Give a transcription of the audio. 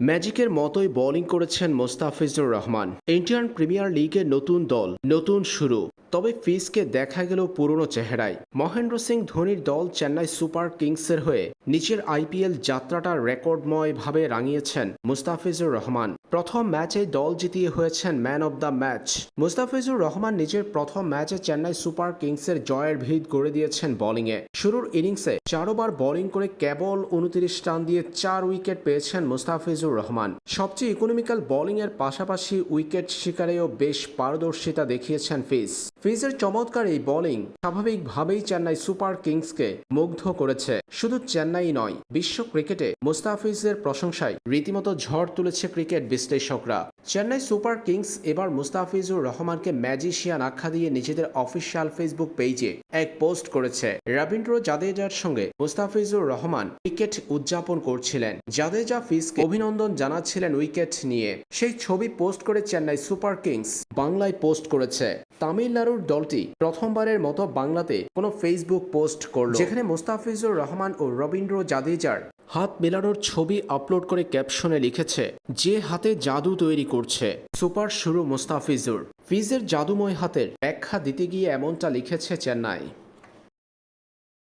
ম্যাজিকের মতোই বোলিং করেছেন মোস্তাফিজুর রহমান। ইন্ডিয়ান প্রিমিয়ার লিগে নতুন দল, নতুন শুরু। তবে ফিসকে দেখা গেল পুরনো চেহারায়। মহেন্দ্র সিং ধোনির দল চেন্নাই সুপার কিংসের হয়ে নিচের আইপিএল যাত্রাটা রেকর্ডময়ভাবে রাঙিয়েছেন মুস্তাফিজুর রহমান। প্রথম ম্যাচে দল জিতিয়ে হয়েছেন man of the match Mustafizur Rahman নিজের প্রথম ম্যাচে চেন্নাই সুপার কিংসের জয়ের ভিত গড়ে দিয়েছেন বোলিংয়ে শুরুর ইনিংসে চারোবার বোলিং করে কেবল উনত্রিশ রান দিয়ে চার উইকেট পেয়েছেন মুস্তাফিজুর রহমান। সবচেয়ে ইকোনমিক্যাল বোলিংয়ের পাশাপাশি উইকেট শিকারেও বেশ পারদর্শিতা দেখিয়েছেন ফিজ। ফিজের চমৎকার এই বোলিং স্বাভাবিকভাবেই চেন্নাই সুপার কিংসকে মুগ্ধ করেছে। শুধু চেন্নাই নয়, বিশ্ব ক্রিকেটে মুস্তাফিজের প্রশংসায় রীতিমতো ঝড় তুলেছে ক্রিকেট বিশ্লেষকরা। চেন্নাই সুপার কিংস এবার মুস্তাফিজুর রহমানকে ম্যাজিশিয়ান আখ্যা দিয়ে নিজেদের অফিসিয়াল ফেসবুক পেজে এক পোস্ট করেছে। রবীন্দ্র জাদেজার সঙ্গে মুস্তাফিজুর রহমান উইকেট উদযাপন করছিলেন। জাদেজা ফিসকে অভিনন্দন জানাচ্ছিলেন উইকেট নিয়ে। সেই ছবি পোস্ট করে চেন্নাই সুপার কিংস বাংলায় পোস্ট করেছে। তামিলনাড়ুর দলটি প্রথমবারের মতো বাংলাতে কোনো ফেসবুক পোস্ট করল। যেখানে মুস্তাফিজুর রহমান ও রবীন্দ্র জাদেজার হাত মেলানোর ছবি আপলোড করে ক্যাপশনে লিখেছে, যে হাতে জাদু তৈরি করছে। সুপার শুরু মোস্তাফিজুর। ফিজের জাদুময় হাতের ব্যাখ্যা দিতে গিয়ে এমনটা লিখেছে চেন্নাই।